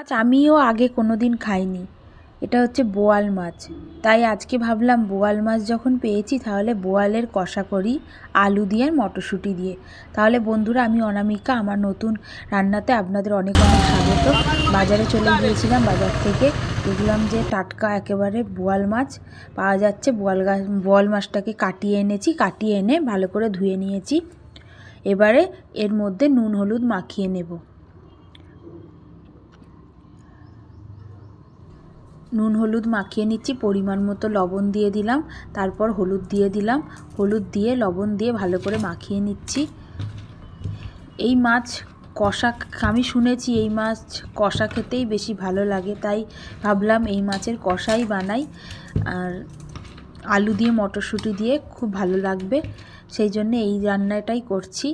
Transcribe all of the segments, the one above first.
মাছ আমিও আগে কোনো দিন খাইনি। এটা হচ্ছে বোয়াল মাছ। তাই আজকে ভাবলাম বোয়াল মাছ যখন পেয়েছি তাহলে বোয়ালের কষা করি আলু দিয়ে আর মটরশুঁটি দিয়ে। তাহলে বন্ধুরা, আমি অনামিকা, আমার নতুন রান্নাতে আপনাদের অনেক অনেক স্বাগত। বাজারে চলে গিয়েছিলাম বাজার থেকে। দেখলাম যে টাটকা একেবারে বোয়াল মাছ পাওয়া যাচ্ছে। বোয়াল গাছ বোয়াল মাছটাকে কাটিয়ে এনেছি, কাটিয়ে এনে ভালো করে ধুয়ে নিয়েছি। এবারে এর মধ্যে নুন, হলুদ মাখিয়ে নেব। নুন হলুদ মাখিয়ে নিচ্ছি, পরিমাণ মতো লবণ দিয়ে দিলাম, তারপর হলুদ দিয়ে দিলাম, হলুদ দিয়ে লবণ দিয়ে ভালো করে মাখিয়ে নিচ্ছি। এই মাছ কষা আমি শুনেছি এই মাছ কষা খেতেই বেশি ভালো লাগে, তাই ভাবলাম এই মাছের কষাই বানাই, আর আলু দিয়ে, মটরশুঁটি দিয়ে খুব ভালো লাগবে। সেই জন্য এই রান্নাটাই করছি।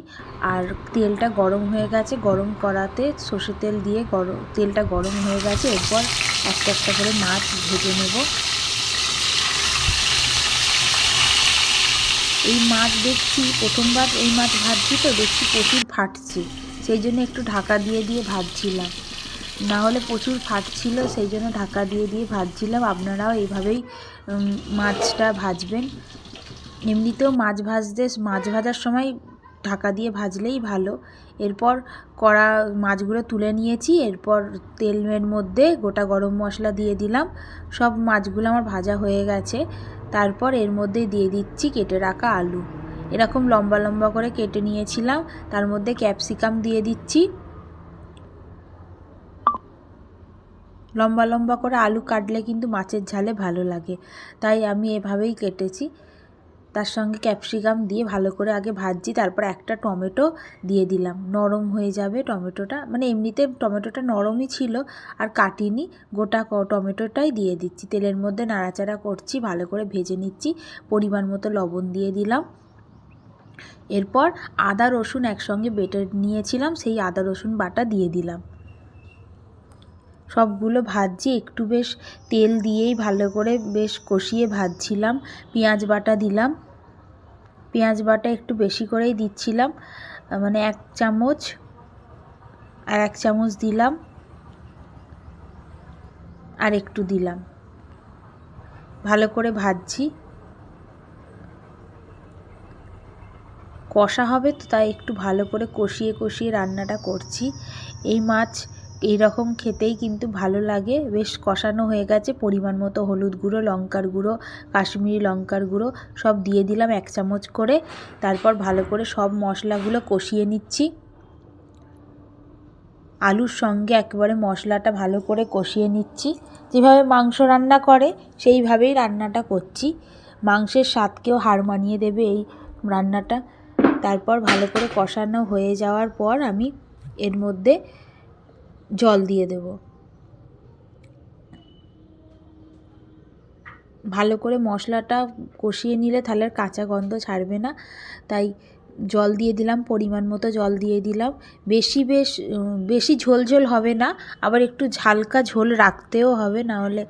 আর তেলটা গরম হয়ে গেছে, গরম করাতে সর্ষে তেল দিয়ে গরম, তেলটা গরম হয়ে গেছে, এরপর একটা একটা করে মাছ ভেজে নেব। এই মাছ দেখছি, প্রথমবার এই মাছ ভাজছি তো, দেখছি প্রচুর ফাটছে। সেই জন্য একটু ঢাকা দিয়ে দিয়ে ভাজছিলাম। না হলে প্রচুর ফাটছিল, সেই জন্য ঢাকা দিয়ে দিয়ে ভাজছিলাম। আপনারাও এইভাবেই মাছটা ভাজবেন। এমনিতেও মাছ ভাজতে, মাছ ভাজার সময় ঢাকা দিয়ে ভাজলেই ভালো। এরপর কড়া মাছগুলো তুলে নিয়েছি, এরপর তেলের মধ্যে গোটা গরম মশলা দিয়ে দিলাম। সব মাছগুলো আমার ভাজা হয়ে গেছে। তারপর এর মধ্যে দিয়ে দিচ্ছি কেটে রাখা আলু। এরকম লম্বা লম্বা করে কেটে নিয়েছিলাম। তার মধ্যে ক্যাপসিকাম দিয়ে দিচ্ছি। লম্বা লম্বা করে আলু কাটলে কিন্তু মাছের ঝালে ভালো লাগে। তাই আমি এভাবেই কেটেছি। তার সঙ্গে ক্যাপসিকাম দিয়ে ভালো করে আগে ভাজছি, তারপর একটা টমেটো দিয়ে দিলাম। নরম হয়ে যাবে টমেটোটা। মানে এমনিতে টমেটোটা নরমই ছিল আর কাটিনি, গোটা টমেটোটাই দিয়ে দিচ্ছি। তেলের মধ্যে নাড়াচাড়া করছি, ভালো করে ভেজে নিচ্ছি, পরিমাণ মতো লবণ দিয়ে দিলাম। এরপর আদা রসুন একসঙ্গে বেটে নিয়েছিলাম, সেই আদা রসুন বাটা দিয়ে দিলাম। সবগুলো ভাজছি। একটু বেশ তেল দিয়েই ভালো করে বেশ কষিয়ে ভাজছিলাম। পেঁয়াজ বাটা দিলাম। পেঁয়াজ বাটা একটু বেশি করেই দিচ্ছিলাম। মানে এক চামচ আর এক চামচ দিলাম। আর একটু দিলাম। ভালো করে ভাজছি। কষা হবে তো তাই একটু ভালো করে কষিয়ে কষিয়ে রান্নাটা করছি। এই মাছ এই রকম খেতেই কিন্তু ভালো লাগে। বেশ কষানো হয়ে গেছে। পরিমাণ মতো হলুদ গুঁড়ো, লঙ্কার গুঁড়ো, কাশ্মীরি লঙ্কার গুঁড়ো সব দিয়ে দিলাম এক চামচ করে। তারপর ভালো করে সব মশলাগুলো কষিয়ে নিচ্ছি। আলুর সঙ্গে একেবারে মশলাটা ভালো করে কষিয়ে নিচ্ছি। যেভাবে মাংস রান্না করে, সেইভাবেই রান্নাটা করছি। মাংসের স্বাদকেও হার মানিয়ে দেবে এই রান্নাটা। তারপর ভালো করে কষানো হয়ে যাওয়ার পর আমি এর মধ্যে জল দিয়ে দেব। ভালো করে মশলাটা কষিয়ে নিলে তাহলে কাঁচা গন্ধ ছাড়বে না। তাই জল দিয়ে দিলাম, পরিমাণ মতো জল দিয়ে দিলাম। বেশি বেশ, বেশি ঝোল ঝোল হবে না, আবার একটু ঝালকা ঝোল রাখতেও হবে, না হলে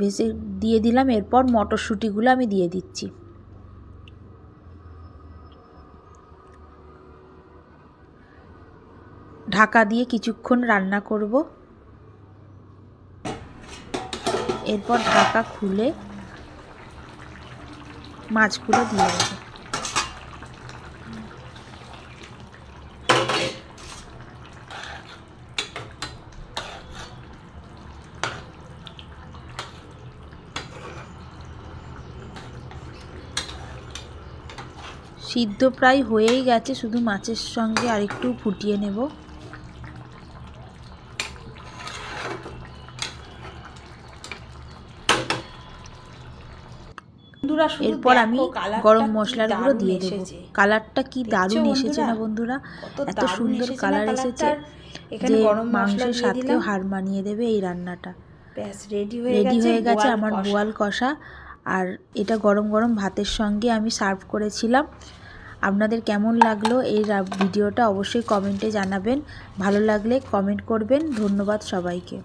বেশি দিয়ে দিলাম। এরপর মটরশুঁটিগুলো আমি দিয়ে দিচ্ছি। ঢাকা দিয়ে কিছুক্ষণ রান্না করব। এরপর ঢাকা খুলে মাছগুলো দিয়ে দেবো। সিদ্ধ প্রায় হয়েই গেছে, শুধু মাছের সঙ্গে আরেকটু ফুটিয়ে নেব। এরপর আমি গরম মশলার গুঁড়ো দিয়ে দেবো। কালারটা কি দারুণ এসেছে না বন্ধুরা? এত সুন্দর কালার এসেছে যে মাংসের সাথেও হার মানিয়ে দেবে এই রান্নাটা। রেডি রেডি হয়ে গেছে আমার বোয়াল কষা। আর এটা গরম গরম ভাতের সঙ্গে আমি সার্ভ করেছিলাম। আপনাদের কেমন লাগল এই ভিডিওটা অবশ্যই কমেন্টে জানাবেন। ভালো লাগলে কমেন্ট করবেন। ধন্যবাদ সবাইকে।